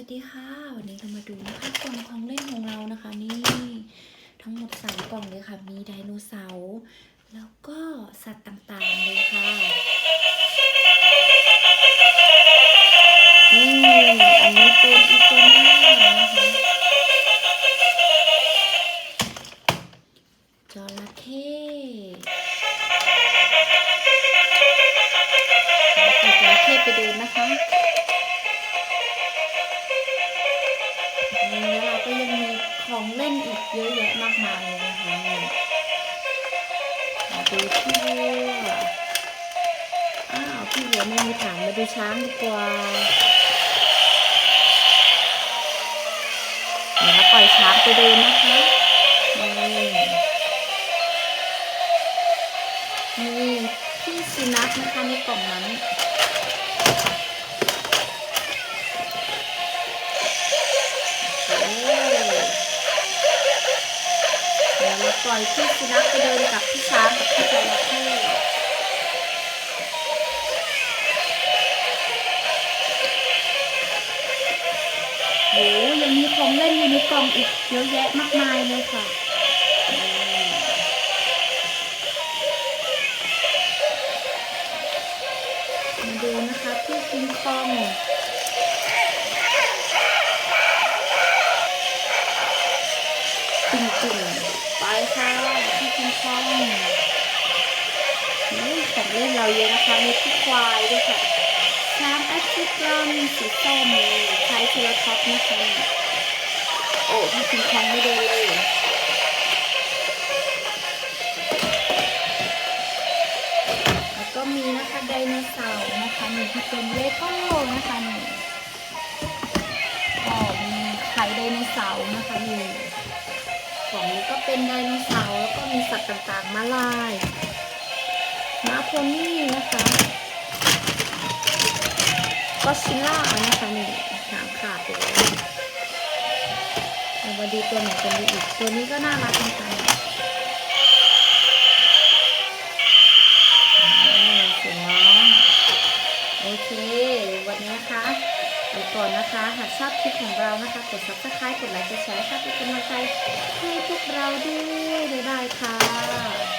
วัสดีค่ะวันนี้เรามาดูนะคะกล่องของเล่นของเรานะคะ นี่ทั้งหมดสามกล่องเลยค่ะ มีไดโนเสาร์แล้วก็สัตว์ต่างๆเลยค่ะนี่อันนี้เป็นอีโกน่านะคะจระเข้ นี่แล้วเราก็ยังมีของเล่นอีกเยอะแยะมากมายเลยนะคะนี่มาดูพี่วัวอ้าวพี่วัวไม่มีฐานมาดูช้างดีกว่าเดี๋ยวเราปล่อยช้างไปเดินนะคะนี่นี่พี่สุนัขนะคะในกล่องนั้น ปล่อยพี่สุนัขไปเดินกับพี่ช้างกับพี่จระเข้โหยังมีของเล่นอยู่ในกล่องอีกเยอะแยะมากมายเลยค่ะมาดูนะคะพี่คิงคอง ติ่งติ่งไปค่ะที่คิงคองนี่ของเล่นเราเยอะนะคะ มีพี่ควายด้วยค่ะช้างแอฟริกันสีส้มใช้เทเลท็อปนะคะโอ้พี่คิงคองไม่เดินเลยแล้วก็มีนะคะไดโนเสาร์นะคะมีที่เป็นเลโก้นะคะนี่อ๋อมีไข่ไดโนเสาร์นะคะนี่ ของนี้ก็เป็นไดโนเสาร์แล้วก็มีสัตว์ต่างๆ มาลายมาโพนี่นะคะก็ชิล่านะคะนี่หางขาดไปเลยเอามาดูตัวไหนกันดีอีก ตัวนี้ก็น่ารักเหมือนกันอ่สียงร้องโอเค วันนี้นะคะไปก่อนนะคะ หากชอบคลิปของเรานะคะ กด subscribe กดไลค์ กดแชร์ค่ะเป็นกำลังใจ เราด้วยบ๊ายบายค่ะ